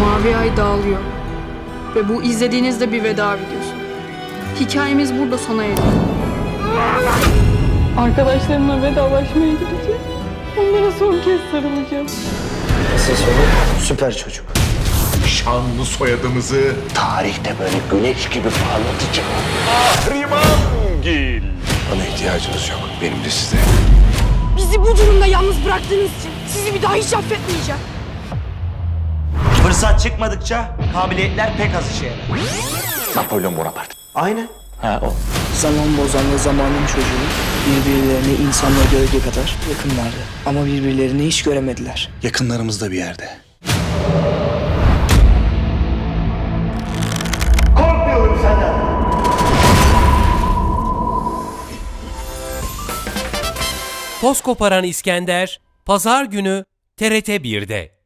Mavi Ay dağılıyor. Ve bu izlediğiniz de bir veda videosu. Hikayemiz burada sona eriyor. Arkadaşlarımla vedalaşmaya gideceğim. Onlara son kez sarılacağım. Asıl sonu süper çocuk. Şanlı soyadımızı Tarihte böyle güneş gibi parlatacağım. Rimamgil. Bana ihtiyacınız yok. Benim de size. Bizi bu durumda yalnız bıraktığınız için sizi bir daha hiç affetmeyeceğim. Fırsat çıkmadıkça kabiliyetler pek az işe yarar. Napolyon Bonaparte. Aynen. Ha o. Zaman bozan ve zamanın çocuğu birbirlerine insanla gölge kadar yakınlardı. Ama birbirlerini hiç göremediler. Yakınlarımızda bir yerde. Toz koparan İskender, Pazar günü TRT 1'de.